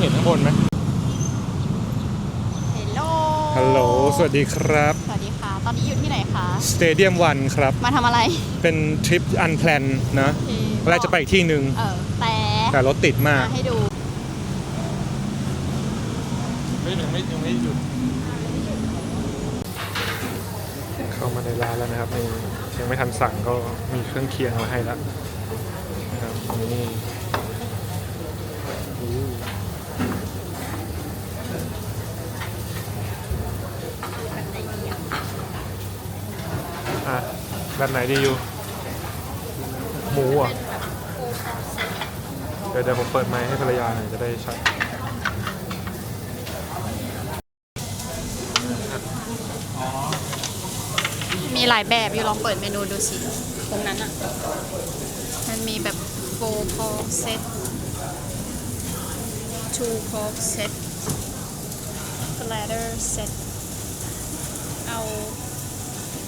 เห็นข้างบนไหมเฮลโลฮัลโหล สวัสดีครับ สวัสดีค่ะ ตอนนี้อยู่ที่ไหนคะสเตเดียมวันครับ มาทำอะไรเป็นทริปอันแพลนนะโอเคเราจะไปอีกที่หนึ่งเออแต่แต่รถติดมาก มาให้ดูไม่ยังไม่ยังไม่หยุด เข้ามาในร้านแล้วนะครับนี่ยังไม่ทันสั่งก็มีเครื่องเคียงมาให้แล้วนะครับนี่ แบบไหนดีอยู่ หมูอะเดี๋ยวเดี๋ยวผมเปิดไมค์ให้ภรรยาหน่อยจะได้ใช้มีหลายแบบอยู่ลองเปิดเมนูดูสิ ตรงนั้นอะ มันมีแบบ four pork set two pork set platter set เอา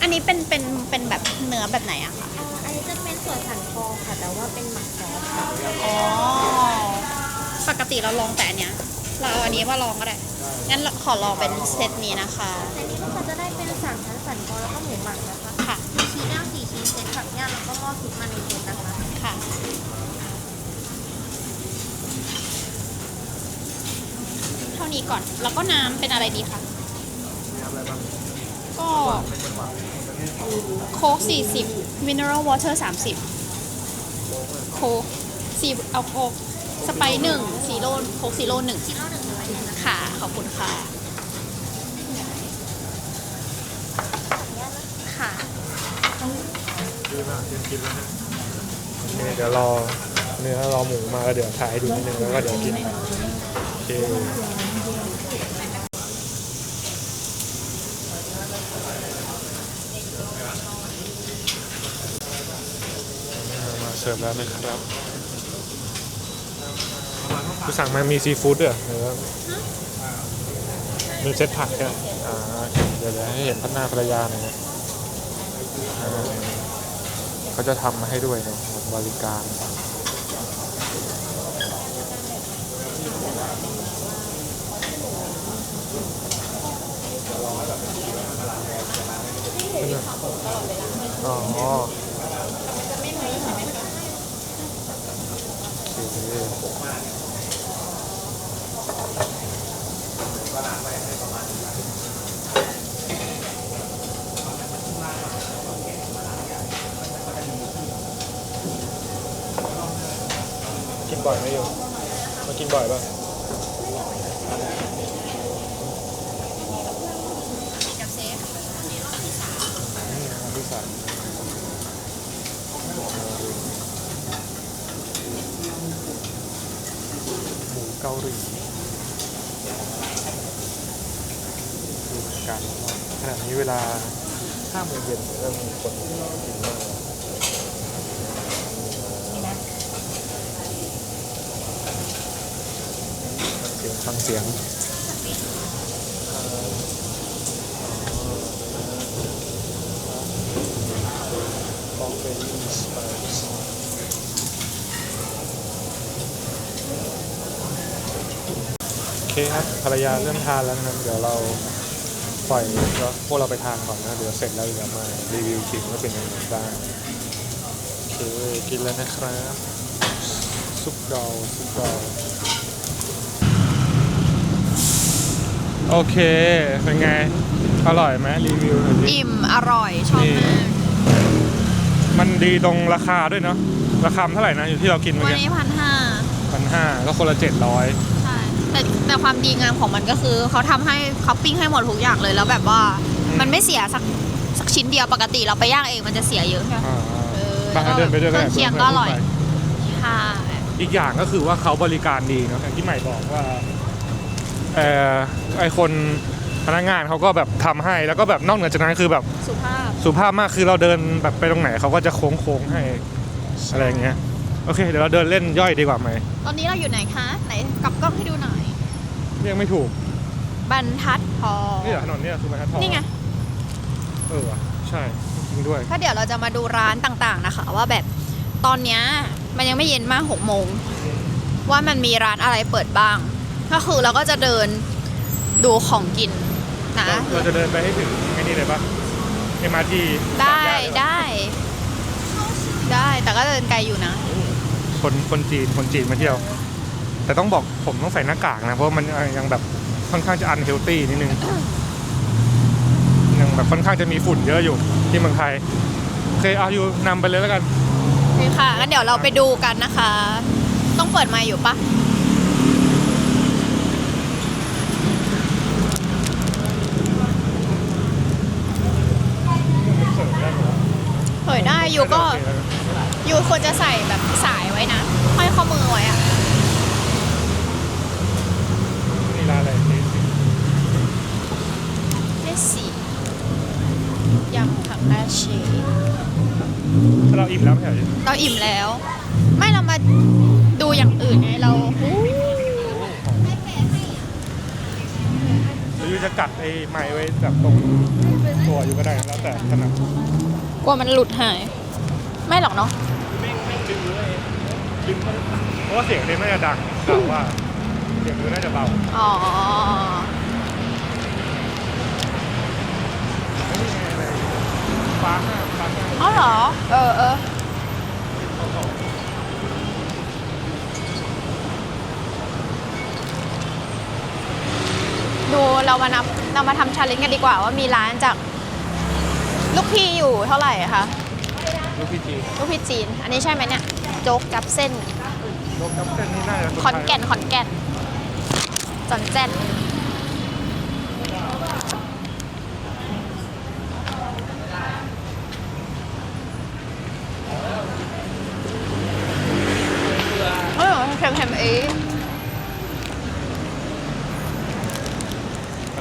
อันนี้เป็นเป็นเป็นแบบเนื้อแบบไหนอะคะอ่าอันนี้จะเป็นส่วนสันคอค่ะ แต่ว่าเป็นหมักซอสค่ะอ๋อปกติเราลองแต่อันเนี้ย เราเอาอันนี้มาลองก็ได้ งั้นขอลองเป็นเซตนี้นะคะ อันนี้มันจะได้เป็นสามชั้นสันคอแล้วก็หมูหมักนะคะค่ะมีชีสย่างสี่ชิ้นเซตผักย่างแล้วก็หม้อซุปมาในเซตนะคะค่ะ เท่านี้ก่อน แล้วก็น้ำเป็นอะไรดีคะก็ โค้ก40 mineral water 30โค้กสี่เอาโค้กสไปซ์หนึ่งซีโร่โค้กซีโร่หนึ่งซีโร่หนึ่งเลยนะคะค่ะ ขอบคุณค่ะ ค่ะดีมากเตรียมกินแล้วนะโอเคเดี๋ยวรอเนื้อรอหมูมาแล้วเดี๋ยวถ่ายให้ดูนิดนึงแล้วก็เดี๋ยวกินโอเคมาเสิร์ฟแล้วนะครับคุณสั่งมามีซีฟู้ดด้วยเหรอหรือว่ามีเซตผักเนี่ยอ่าเดี๋ยวเดี๋ยวให้เห็นพัฒนาภรรยาหน่อยนะอ่าเขาจะทำมาให้ด้วยนะบริการอ๋อโอเคกิน บ่อยไหมโยมมากินบ่อยป่ะเซฟอืมอันที่สามหมูเกาหลีดูการขนาดนี้เวลา5โมงเย็นเริ่มมีคนกินมาก ฟังเสียงโอเคครับภรรยาเริ่มทานแล้วนะครับ เดี๋ยวเราปล่อยพวกเราไปทานก่อนนะ เดี๋ยวเสร็จแล้วเดี๋ยวมารีวิวทีว่าเป็นยังไงบ้างโอเคกินแล้วนะครับ ซุปดอลซุปดอล โอเค เป็นไง อร่อยไหมรีวิวหน่อยสิอิ่มอร่อยชอบนี่มาก มันดีตรงราคาด้วยเนาะ ราคามันเท่าไหร่นะ อยู่ที่เรากินเมื่อวันกี้นี้พันห้าพันห้าก็คนละเจ็ดร้อยใช่แต่แต่ความดีงามของมันก็คือเขาทำให้เขาปิ้งให้หมดทุกอย่างเลยแล้วแบบว่า มันไม่เสียสักสักชิ้นเดียวปกติเราไปย่างเองมันจะเสียเยอะใช่ไหมอ่าเออบางอันเดินไปด้วยก็เคได้รื่องเคียงก็อร่อย ค่ะ อีกอย่างก็คือว่าเขาบริการดีเนาะอย่างที่ใหม่บอกว่าเออ ไอคนพนักงานเขาก็แบบทำให้แล้วก็แบบนอกเหนือจากนั้นคือแบบสุภาพสุภาพมากคือเราเดินแบบไปตรงไหนเขาก็จะโค้งโค้งๆให้อะไรอย่างเงี้ยโอเคเดี๋ยวเราเดินเล่นย่อยดีกว่าไหมตอนนี้เราอยู่ไหนคะไหนกลับกล้องให้ดูหน่อยเรียกไม่ถูก บรรทัดทองนี่เหรอถนนเนี่ยคือบรรทัดทองนี่ไงเออว่ะใช่จริงด้วยก็เดี๋ยวเราจะมาดูร้านต่างๆนะคะ ว่าแบบตอนเนี้ยมันยังไม่เย็นมากหกโมงว่ามันมีร้านอะไรเปิดบ้าง ก็คือเราก็จะเดินดูของกินนะ เราจะเดินไปให้ถึงไอ้นี่เลยปะเอ็มอาร์ทีได้ได้ได้แต่ก็เดินไกลอยู่นะ คนคนจีนคนจีนมาเที่ยว แต่ต้องบอกผมต้องใส่หน้ากากนะ เพราะว่ามันยังแบบค่อนข้างจะอันเฮลตี้นิดนึงยังแบบค่อนข้างจะมีฝุ่นเยอะอยู่ที่เมืองไทยโอเคเอาอยู่นำไปเลยแล้วกันโอเคค่ะงั้นเดี๋ยวเราไปดูกันนะคะ ต้องเปิดไมค์อยู่ปะเผยได้อยู่ ก็อยู่ควรจะใส่แบบสายไว้นะห้อยข้อมือไว้อะนี่ร้านอะไรนี่เลขสี่ยำผักราชีถ้าเราอิ่มแล้วไม่ใช่เหรอเราอิ่มแล้ว ไม่เรามาดูอย่างอื่นไงเราอู้หรืออยู่จะกัดไอ้ไม้ไว้แบบตรงตัวอยู่ก็ได้แล้วแต่ถนัดกลัวมันหลุดหาย ไม่หรอกเนาะไม่ไม่ดึงเลยดึงมันเพราะว่าเสียงเนี่ยน่าจะดังแต่ว่าเสียงมือน่าจะเบาอ๋อฟ้าห้าฟ้าห้าอ๋อเหรอ เออเออดูเรามานับเรามาทำชาเลนจ์กันดีกว่าว่ามีร้านจากลูกพี่อยู่เท่าไหร่คะ ลูกพี่จีนลูกพี่จีน อันนี้ใช่ไหมเนี่ย โจ๊กจับเส้นลูกน้ำเส้นนี่น่าจะขอนแก่นขอนแก่นจอนแจ้นเออเค็มเค็มๆเอง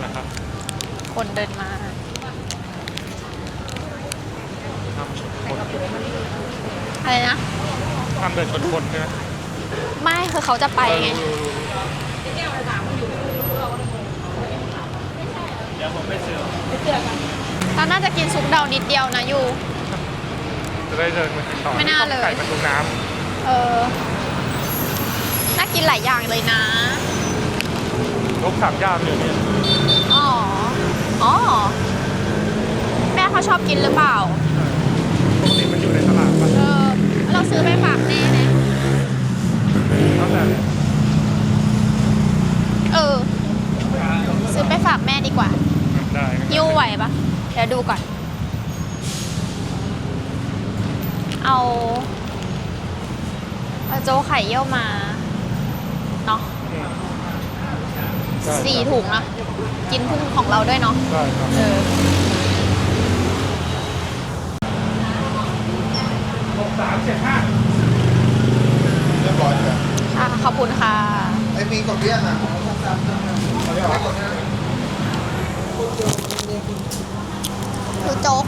นะครับ คนเดินมา ห้ามชนคน อะไรนะ ห้ามเดินชนคนใช่ไหม ไม่คือเขาจะ ไปไงเดี๋ยวผมไปซื้อเราน่าจะกินซุปเดานิดเดียวนะยู จะได้เดินมาติดต่อไม่น่าเลย ไก่ประตูน้เออ น่ากินหลายอย่างเลยนะำลูกสามย่ามอยู่เนี่ยอ๋อ อ๋อ แม่เขาชอบกินหรือเปล่า ปกติมันอยู่ในตลาดปะเออ เราซื้อไปฝากแม่นะตั้งแต่ เออ ซื้อไปฝากแม่ดีกว่าได้ยิ้วไหวปะเดี๋ยวดูก่อน เอาเอาโจกไข่เยี่ยวมาเนาะอืมได้สี่ถุงนะกินพุ่งของเราด้วยเนาะได้ครับเออหกสามเจ็ดห้าเรียบร้อยเลยค่ะขอบคุณค่ะไอ้มีกดเรียกอะของเราตามตามเขาเรียกว่ากดเรียก คือโจ๊ก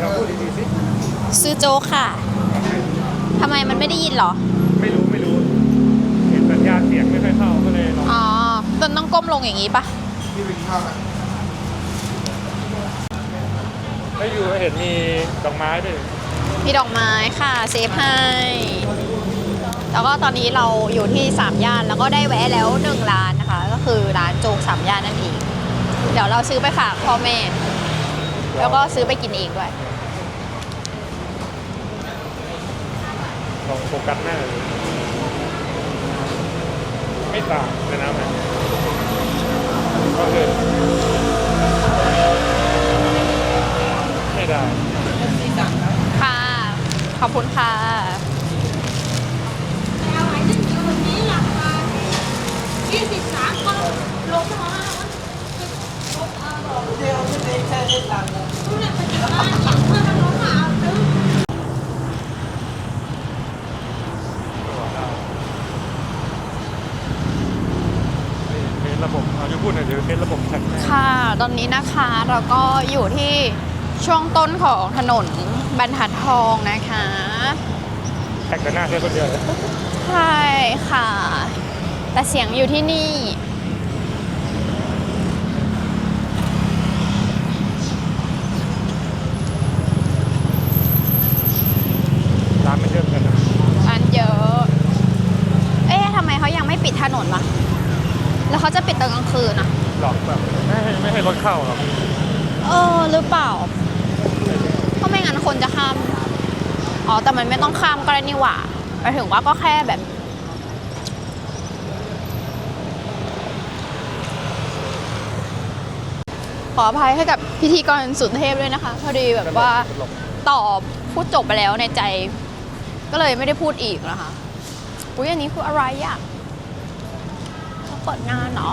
เราพูดดีๆสิ ซื้อโจ๊กค่ะ ทำไมมันไม่ได้ยินเหรอ ไม่รู้ไม่รู้ เห็นสัญญาณเสียงไม่ค่อยเข้าก็เลยลองอ๋อต้นต้องก้มลงอย่างนี้ปะที่ไปกินข้าวอะไม่อยู่เห็นมีดอกไม้ด้วยมีดอกไม้ค่ะ เซฟให้ แล้วก็ตอนนี้เราอยู่ที่สามย่านแล้วก็ได้แวะแล้วหนึ่งร้านนะคะ ก็คือร้านโจ๊กสามย่านนั่นเอง เดี๋ยวเราซื้อไปฝากพ่อแม่ แล้วก็ซื้อไปกินเองด้วย ลอง โฟกัสหน้าเลยไม่ต่างเลยนะมันก็คือไม่ได้ค่ะ ขอบคุณค่ะเทสระบบเอาจะพูดหน่อยเดี๋ยวเทสระบบแท็กแม่ ค่ะ ตอนนี้นะคะเราก็อยู่ที่ช่วงต้นของถนนบรรทัดทองนะคะแท็กแต่หน้าแค่คนเดียวเลยใช่ค่ะ แต่เสียงอยู่ที่นี่ ร้านไม่เดิมกันนะร้านเยอะ เอ๊ะทำไมเขายังไม่ปิดถนนวะแล้วเขาจะปิดตอนกลางคืนอะ หลอกแบบไม่ให้ไม่ให้รถเข้าหรอกเออหรือเปล่าเพราะไม่งั้นคนจะข้าม อ๋อ แต่มันไม่ต้องข้ามก็ได้นี่หว่าหมายถึงว่าก็แค่แบบ ขออภัยให้กับพิธีกรสุนเทพด้วยนะคะ พอดีแบบว่าตอบพูดจบไปแล้วในใจ ก็เลยไม่ได้พูดอีกนะคะ อุ้ยอันนี้คืออะไรอะ่ะเปิดงานเหรอ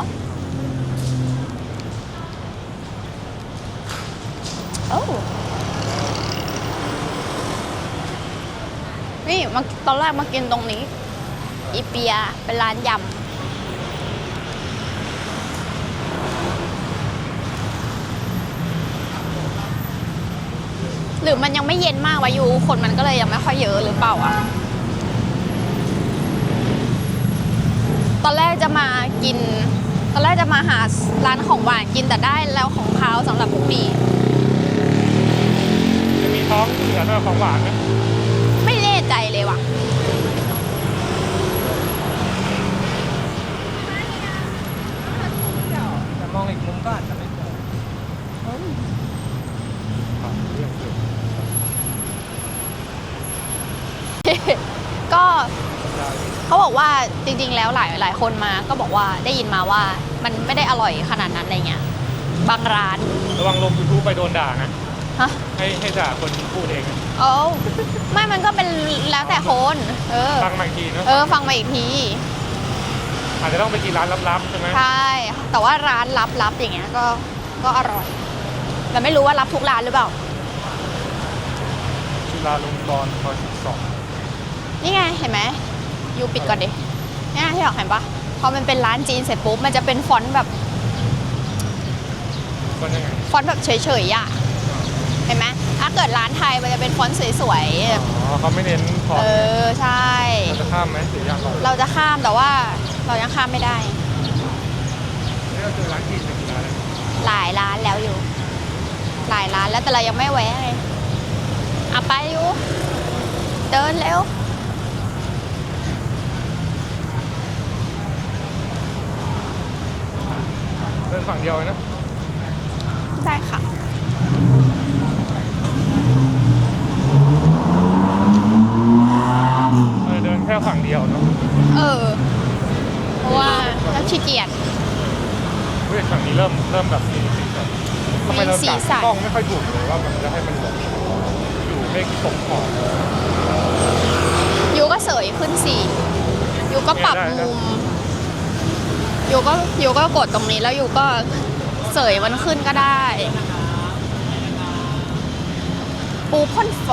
โอ้ นี่มาตอนแรกมากินตรงนี้ อีเปียเป็นร้านยำ หรือมันยังไม่เย็นมากวะยูคนมันก็เลยยังไม่ค่อยเยอะหรือเปล่าอะตอนแรกจะมากิน ตอนแรกจะมาหาร้านของหวานกินแต่ได้แล้วของเขาวสำหรับพรุ่งนี้ ท้องเหลือด้วยของหวานไหมไม่แน่ใจเลยว่ะ แต่มองอีกมุมก็อาจจะไม่เจอครับเรื่องเกี่ยวก็เขาบอกว่าจริงๆ แล้วหลายหลายคนมาก็บอกว่าได้ยินมาว่ามันไม่ได้อร่อยขนาดนั้นอะไรเงี้ยบางร้าน ระวังลงยูทูบไปโดนด่านะ ฮะให้ให้ด่าคนพูดเองนะโอ้ไม่มันก็เป็นแล้วแต่คน เออ ฟังมาอีกทีเนอะเออ ฟังมาอีกที อาจจะต้องไปกินร้านลับๆใช่ไหมใช่ แต่ว่าร้านลับๆอย่างเงี้ยก็ก็อร่อย แต่ไม่รู้ว่ารับทุกร้านหรือเปล่า จุฬาลงกรณ์ซอยสิบสองนี่ไงเห็นไหมยูปิดก่อนดิเนี่ยที่บอกเห็นปะพอมันเป็นร้านจีนเสร็จปุ๊บมันจะเป็นฟอนต์แบบก็ยังไงฟอนต์แบบเฉยๆอะ เห็นไหมถ้าเกิดร้านไทยมันจะเป็นฟอนต์สวยๆแบบอ๋อเขาไม่เน้นพอเออ ใช่ เราจะข้ามไหมหรือยังเราเราจะข้ามแต่ว่าเรายังข้ามไม่ได้ไม่เราเจอร้านกินในกี่ร้านเลยหลายร้านแล้วอยู่ หลายร้านแล้วแต่เรายังไม่แวะเลยอะไปอยู่เดินเร็วเดินฝั่งเดียวเลยนะ ได้ค่ะ เออเดินแค่ฝั่งเดียวเนาะเออ เพราะว่าเราขี้เกียจ เฮ้ยฝั่งนี้เริ่มเริ่มแบบมีสีสันทำไมเรามีสีจับสันกล้องไม่ค่อยถูกเลยว่ามันจะให้มันแบบอยู่ไม่ตกขอบ ยูก็เสยขึ้นสิยูก็ปรับเนี่ยได้ มุมยูก็ยูก็กดตรงนี้แล้วยูก็เสยมันขึ้นก็ได้ ปูพ่นไฟ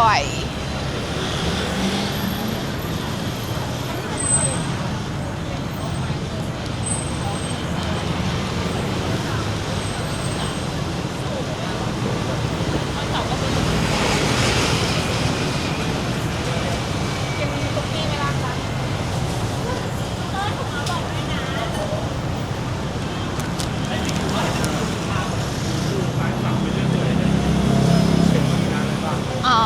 อ๋อ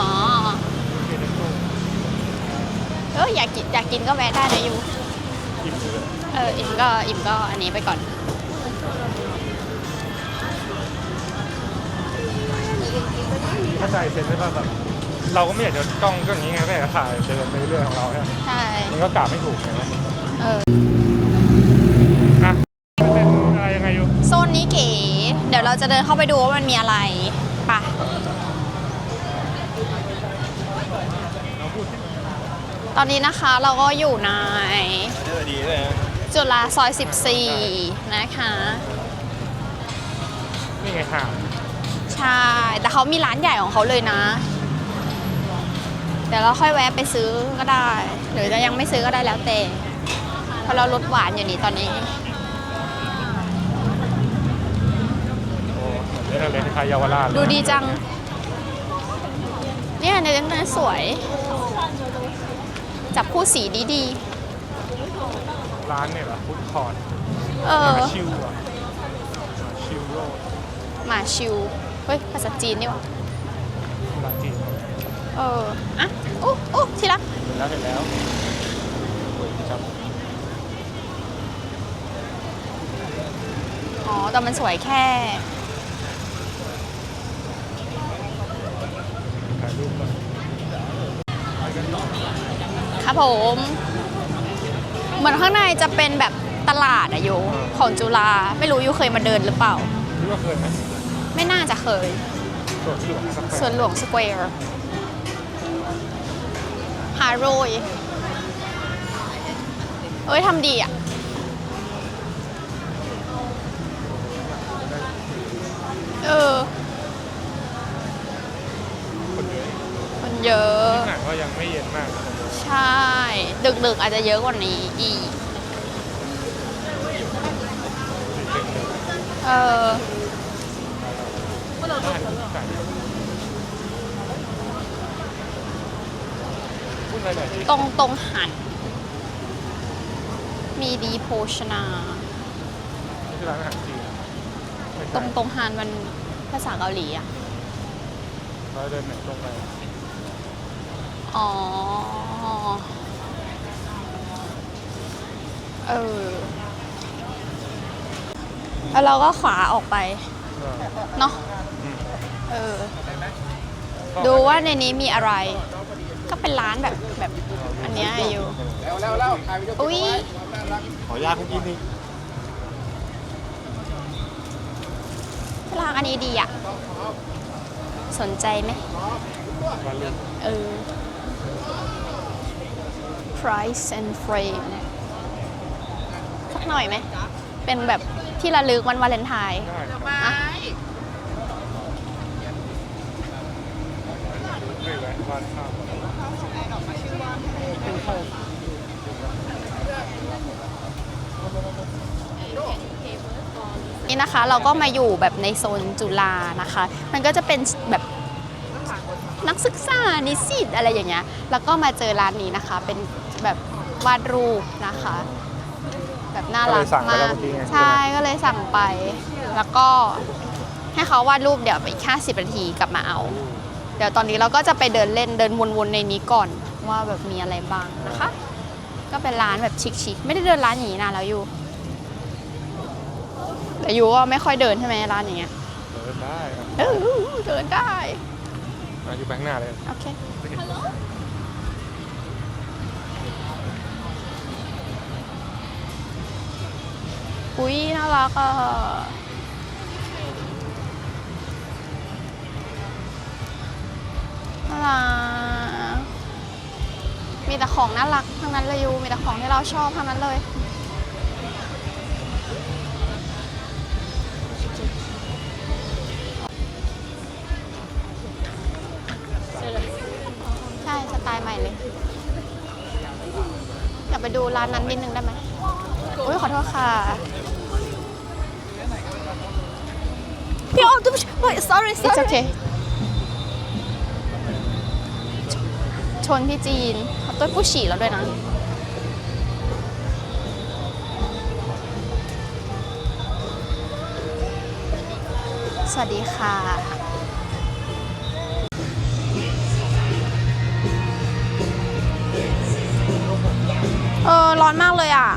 เอออยา กกินอยากกินก็แวะได้นะยูอิ่มเลยเอออิ่มก็อิ่มก็อันนี้ไปก่อนเข้าใจเซ็นได้ป่ะแบบเราก็ไม่อยากจะกล้องก็อย่างนี้ไงก็อยากจะถ่ายเดินไปเรื่อยๆของเราเนี่ยใช่มันก็กะไม่ถูกไงว่าเอออะมันเป็นอะไรยังไงอยู่โซนนี้เก๋เดี๋ยวเราจะเดินเข้าไปดูว่ามันมีอะไรไปะ เราพูดที่ ตอนนี้นะคะเราก็อยู่ในเออดีเลยนะจุฬาซอย 14 นะคะ นี่ไงห่างใช่ แต่เขามีร้านใหญ่ของเขาเลยนะ เดี๋ยวเราค่อยแวะไปซื้อก็ได้ หรือจะยังไม่ซื้อก็ได้แล้วแต่ เพราะเราลดหวานอยู่นี่ตอนนี้ โอ้เหมือนเล่นอะไรคล้ายๆเยาวราชเลยดูดีจัง เนี่ยในนั้นสวย จับคู่สีดีร้านเนี่ยเหรอฟุตคอร์ดๆ เออมาชิวอะมาชิวโรดหมาชิว เฮ้ย ภาษาจีนนี่หวะร้านจีนเออ อะอู้อู้ที่รัก เห็นแล้วเห็นแล้วโอ้ยครับแต่มันสวยแค่ ถ่ายรูปก่อน ครับ ผม เหมือนข้างในจะเป็นแบบตลาดอะโยของจุฬาไม่รู้ยูเคยมาเดินหรือเปล่าคิดว่าเคยไหมไม่น่าจะเคยสวนหลวงสักสวนหลวงสแควร์ฮาโรยเอ้ยทำดีอะ เออ คนเยอะคนเยอะ หนังก็ยังไม่เย็นมากนะ ใช่ ดึกๆอาจจะเยอะกว่านี้อีก เออบ้านไก่พูดอะไรหน่อยดิตรงตรงหัน มีดีโภชนานี่คือร้านอาหารจีนไม่ตรใช่งตรงหันมันภาษาเกาหลีอะ เราเดินไหนตรงไปอ๋อ เออ แล้วเราก็ขวาออกไปเออเนาะอืมเออก็ดูว่าในนี้มีอะไร ก็เป็นร้านแบบแบบอันเนี้ยอยู่แล้วแล้วแล้วถ่ายวิดีโออุ้ยขออนุญาตคุกกี้นี่ร้านอันนี้ดีอะ สนใจไหมวันลุงเออ price and frame สักหน่อยไหม เป็นแบบที่ระลึกวันวาเลนไทน์อะนี่นะคะเราก็มาอยู่แบบในโซนจุฬานะคะ มันก็จะเป็นแบบนักศึกษานิสิตอะไรอย่างเงี้ย แล้วก็มาเจอร้านนี้นะคะ เป็น แบบวาดรูปนะคะ แบบน่ารักก็เลยสั่งไปมาแล้วกเมื่อกี้ไงใช่ก็เลยสั่งไป แล้วก็ให้เขาวาดรูปเดี๋ยวไปอีก50นาทีกลับมาเอา เดี๋ยวตอนนี้เราก็จะไปเดินเล่นเดินวนๆในนี้ก่อนว่าแบบมีอะไรบ้างนะคะ ก็เป็นร้านแบบชิคๆไม่ได้เดินร้านอย่างนี้นานแล้วอยู่ แต่ยูก็ไม่ค่อยเดินใช่ไหมร้านอย่างเงี้ยเดินได้ครับเออเดินได้มาอยู่ไปข้างหน้าเลย โอเค อุ้ยน่ารักอะน่ารักมีแต่ของน่ารักทั้งนั้นเลยยูมีแต่ของที่เราชอบทั้งนั้นเลยใช่สไตล์ใหม่เลยอยากไปดูร้านนั้นนิดนึงได้ไหมอุ้ยขอโทษค่ะ พี่ออมตุ๊บ sorry sorry it's okay ชนพี่จีนเขาต้วยผู้ฉี่แล้วด้วยนะ สวัสดีค่ะ เออ ร้อนมากเลยอะ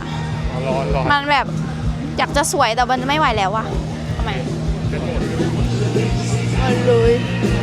อ๋อร้อนร้อนมันแบบอยากจะสวยแต่มันไม่ไหวแล้วอะ มั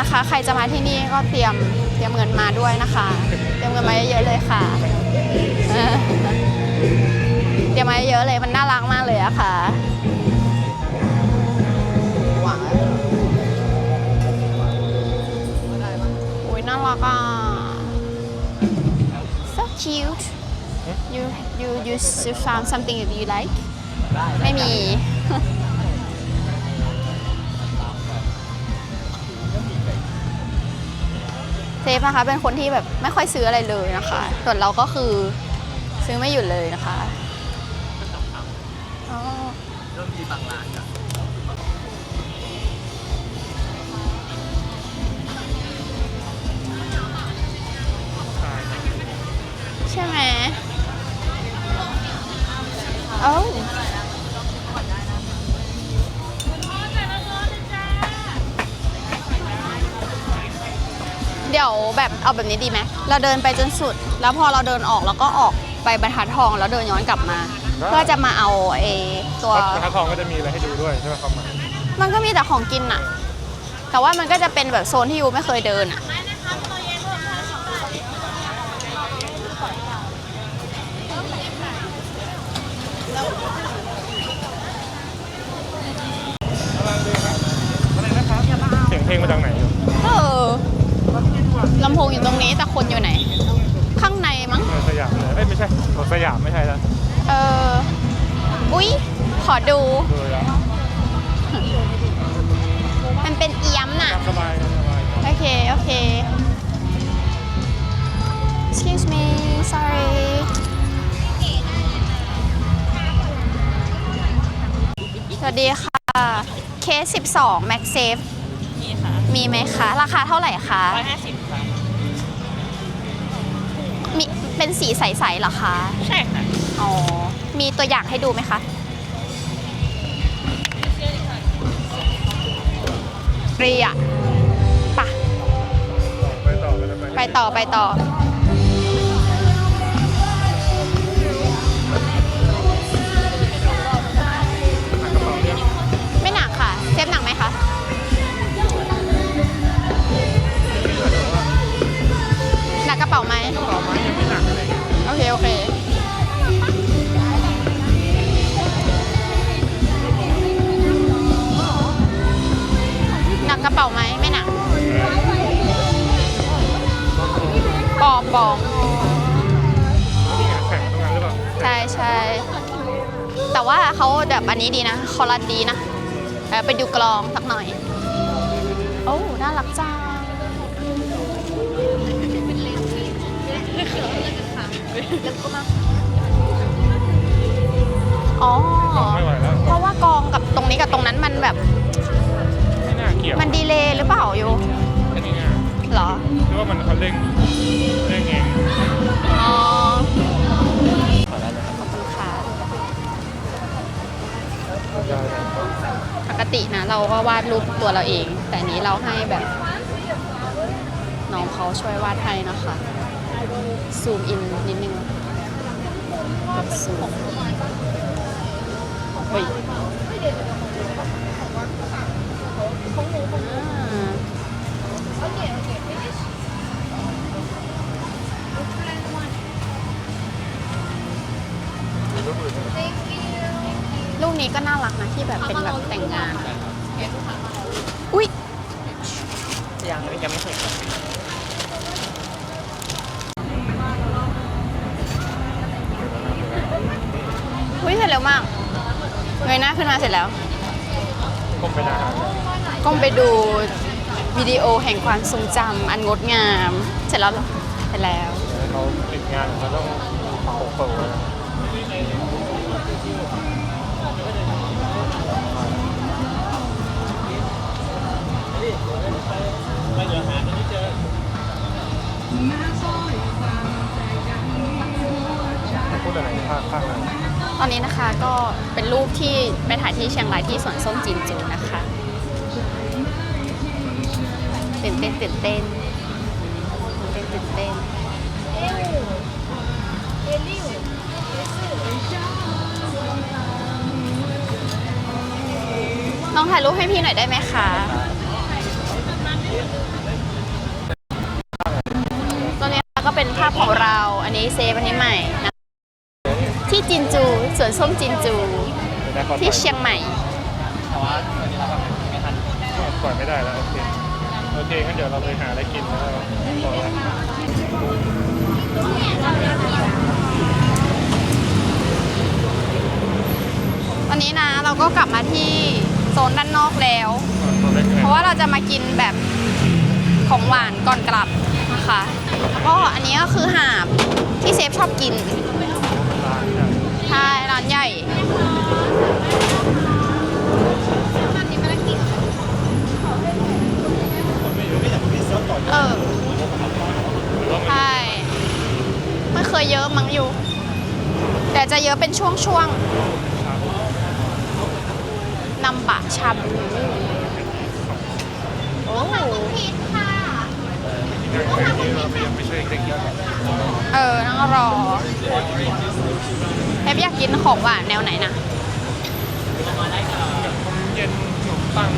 นะคะ ใครจะมาที่นี่ก็เตรียมเตรียมเงินมาด้วยนะคะ เตรียมเงินมาเยอะๆเลยค่ะ เตรียมมาเยอะเลยมันน่ารักมากเลยอะค่ะโอ้ยน่ารักอะ so cute you you you found something that you like ไม่มี เซฟนะคะเป็นคนที่แบบไม่ค่อยซื้ออะไรเลยนะคะ ส่วนเราก็คือซื้อไม่หยุดเลยนะคะเริ่มมีบางร้านใช่ไหมเอ้า ดี๋ยวแบบเอาแบบนี้ดีไหมเราเดินไปจนสุด แล้วพอเราเดินออกเราก็ออกไปบรรทัดทองแล้วเดินย้อนกลับมาเพื่อจะมาเอาไอ้ตัวกระทะทองก็จะมีอะไรให้ดูด้วยใช่ไหมความหมายมันก็มีแต่ของกินอะแต่ว่ามันก็จะเป็นแบบโซนที่ยูไม่เคยเดินอะอะไรนะครับเสียงเพลงมาจากไหนอยู่เออ ลำโพงอยู่ตรงนี้แต่คนอยู่ไหน ข้างในมั้ง เออสยามเลยเอ้ยไม่ใช่รถสยามไม่ใช่แล้วเออ อุ๊ย ขอดู ดูแล้วมันเป็นเอี้ยมน่ะ สบายสบาย โอเค โอเค excuse me sorry สวัสดีค่ะ เคส 12 Max Safe มีค่ะมีไหมคะ ราคาเท่าไหร่คะ ร้อยห้าสิบค่ะ มี เป็นสีใสๆเหรอคะ ใช่ค่ะอ๋อ มีตัวอย่างให้ดูไหมคะ เรียปะไปต่อกันแล้วไปต่อไปต่อไม่หนักค่ะ เซฟหนักไหมคะหนักกระเป๋าไหมต่อไม้ยังไม่หนักอะไรเงี้ยโอเค โอเคหนักกระเป๋าไหมไม่หนักปอปองนี่ไงแข่งตรงนั้นหรือเปล่าใช่ใช่แต่ว่าเขาแบบอันนี้ดีนะ คอรันดีนะเออไปดูกลองสักหน่อย โอ้ น่ารักจัง อ๋อ ไม่ไหวแล้ว เพราะว่ากองกับตรงนี้กับตรงนั้นมันแบบ ไม่น่าเกี่ยวมันดีเลย์หรือเปล่าอยู่อันนี้ง่ายเหรอหรือว่ามันเขาเร่งเร่งเองอ๋อ ขอบคุณค่ะได้ปกตินะ เราก็วาดรูปตัวเราเอง แต่อันนี้เราให้แบบ น้องเขาช่วยวาดให้นะคะ ซูมอินนิดนึง ซูมเฮ้ยอ่ามีรูปอื่นไหมรูปนี้ก็น่ารักนะที่แบบเป็นแบบแต่งงาน อุ้ย ยังยังไม่เคย อุ้ยเสร็จเร็วมากเงยหน้าขึ้นมาเสร็จแล้ว ก้ม ไปนานก้มไปดูวิดีโอแห่งความทรงจำอันงดงาม เสร็จแล้วเหรอเสร็จแล้ว เขาติดงานเขาต้องโปะโปะนะพูดอะไรภาคภาคนั้น ตอนนี้นะคะก็เป็นรูปที่ไปถ่ายที่เชียงรายที่สวนส้มจินจูนะคะตื่นเต้นตื่นเต้นตื่นเต้นตื่นเต้นน้องถ่ายรูปให้พี่หน่อยได้ไหมคะตัวนี้ก็เป็นภาพของเรา อันนี้เซฟอันนี้ใหม่นะที่จินจู สวนส้มจินจูได้ความหที่มายเชียงใหม่ แต่ว่าตอนนี้เราทำไม่ทันปล่อยไม่ได้แล้ว โอเค โอเคงั้นเดี๋ยวเราไปหาอะไรกินแล้วก็พอแล้ววันนี้นะเราก็กลับมาที่โซนด้านนอกแล้วตัวเล็กเพราะว่าเราจะมากินแบบของหวานก่อนกลับนะคะ แล้วก็อันนี้ก็คือหาบที่เซฟชอบกินร้าน ใช่ร้านใหญ่เออใช่ไม่เคยเยอะมั้งอยู่ แต่จะเยอะเป็นช่วงๆนำบะชาบูโอ้เออนั่งรอ เอฟอยากกินของหวานแนวไหนนะเย็นขนมปัง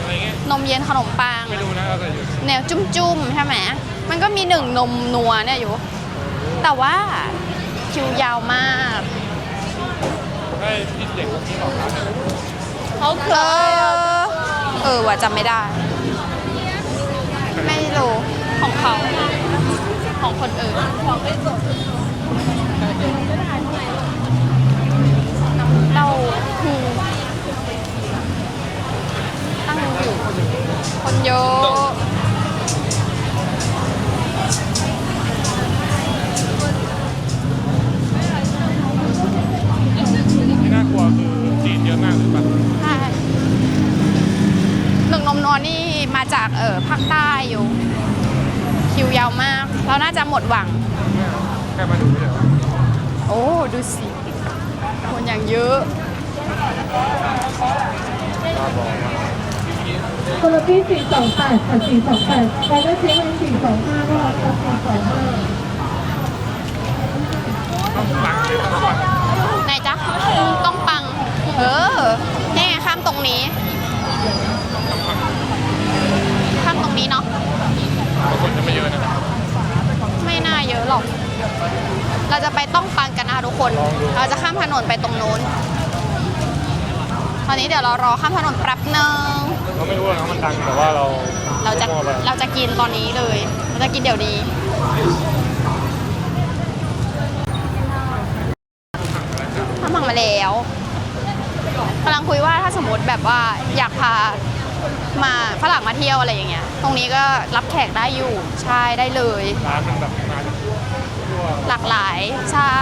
อะไรเงี้ยนมเย็นขนมปัง ไม่รู้นะอะไรอยู่แนวจุ้มๆใช่ไหมมันก็มีหนึ่งนมนัวเนี่ยอยู่ แต่ว่าคิวยาวมากให้พี่เด็กคนที่บอกครับเขาเคยเออว่าจำไม่ได้ ไม่รู้ของเขา ของคนอื่นเต้าหู้ตั้งอยู่ คนเยอะที่น่ากลัวคือจีนเยอะมากหรือเปล่าใช่หนึ่งนมนวลนี่มาจากเออภาคใต้อยู่ คิวยาวมาก เราน่าจะหมดหวัง แค่มาดูเฉยโอ้ ดูสิคนอย่างเยอะ ๆตาบอกว่าค นละที่สี่สองแปดค่ะสี่สองแปดไปได้เช็คเป็นสี่สองห้าก็รับสี่สองห้ายต้องฟังไหนจ๊ะต้องปัง เออนี่ไงข้ามตรงนี้ ข้ามตรงนี้เนาะบางคนจะไม่เยอะนะ ไม่น่าเยอะหรอก เราจะไปต้องปังกันนะคะทุกคน เราจะข้ามถนนไปตรงโน้น ตอนนี้เดี๋ยวเรารอข้ามถนนแป๊บนึงเราไม่รู้หรอกว่ามันดังแต่ว่าเราเราจะมั่วๆไปเราจะกินตอนนี้เลย เราจะกินเดี๋ยวนี้ทำบังมาแล้วกำลังคุยว่าถ้าสมมติแบบว่าอยากพามาฝรั่งมาเที่ยวอะไรอย่างเงี้ย ตรงนี้ก็รับแขกได้อยู่ ใช่ได้เลย ร้านมันแบบมาทั่วหลากหลาย ใช่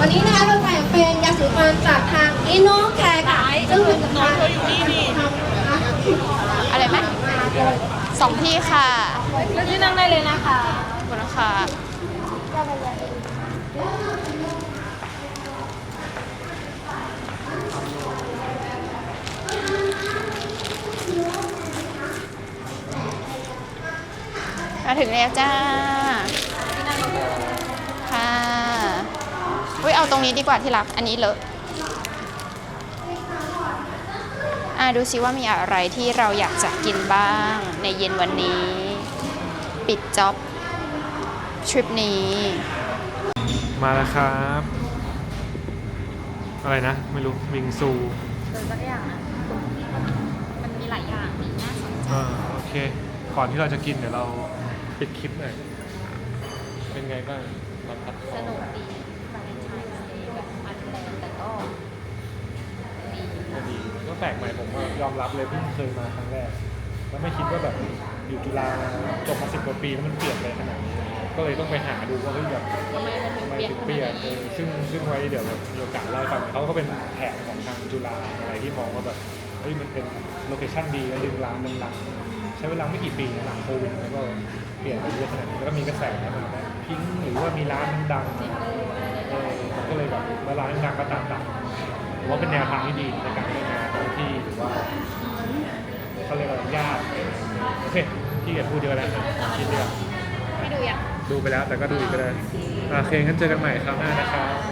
วันนี้นะคะเราแถมเป็นยาสีฟันจากทางอินโนแคร์ค่ะซึ่งเป็นสินค้าอะไรไหมสองที่ค่ะเลือกที่นั่งได้เลยนะคะขอบคุณนะคะ มาถึงแล้วจ้า ค่ะอุ้ยเอาตรงนี้ดีกว่าที่รัก อันนี้เลอะอะดูซิว่ามีอะไรที่เราอยากจะกินบ้างในเย็นวันนี้ ปิดจ็อบทริปนี้ มาแล้วครับ อะไรนะ ไม่รู้วิงซูเออสักอย่างอะมันมีหลายอย่างมีน่าสนใจ อ่าโอเค ก่อนที่เราจะกินเดี๋ยวเรา ปิดคลิปหน่อยเป็นไงบ้างตอนพักสนุกดีวาเลนไทน์เดย์แบบอันแลนแต่ก็ดีก็ดีก็แปลกใหม่ผมว่ายอมรับเลยเพิ่งเคยมาครั้งแรก แล้วไม่คิดว่าแบบอยู่จุฬาจบมาสิบกว่าปีแล้วมันเปลี่ยนไปขนาดนี้ก็เลยต้องไปหาดูว่าเฮ้ยแบบทำไมมันถึทำงไมเปลี่ยนถึงขเปลี่ยนเออนาดนี้ซึ่งซึ่งไว้เดี๋ยวแบบมีโอกาสเล่าให้ฟังเขาก็เป็นแผนของทางจุฬาอะไรที่มองว่าแบบเฮ้ยมันเป็นโลเคชั่นดีแล้วดึงร้านหลังๆใช้เวลาไม่กี่ปีนะหลังโควิดแล้วก็เปลี่ยนไปเยอะขนาดนี้แล้วก็มีกระแสมาแบบพิงหรือว่ามีร้านดังเออก็เลยแบบแล้วร้านดังก็ตามดังผมว่าเป็นแนวทางที่ดีในการพัฒนานที่หรือว่าเขาเรียกว่าญาติโอเคที่อย่าพูดเยอะแล้วนะคิดเยอะให้ดูยังดูไปแล้วแต่ก็ดูอีกก็ได้โอเคงั้นเจอกันใหม่คราวหน้านะครับ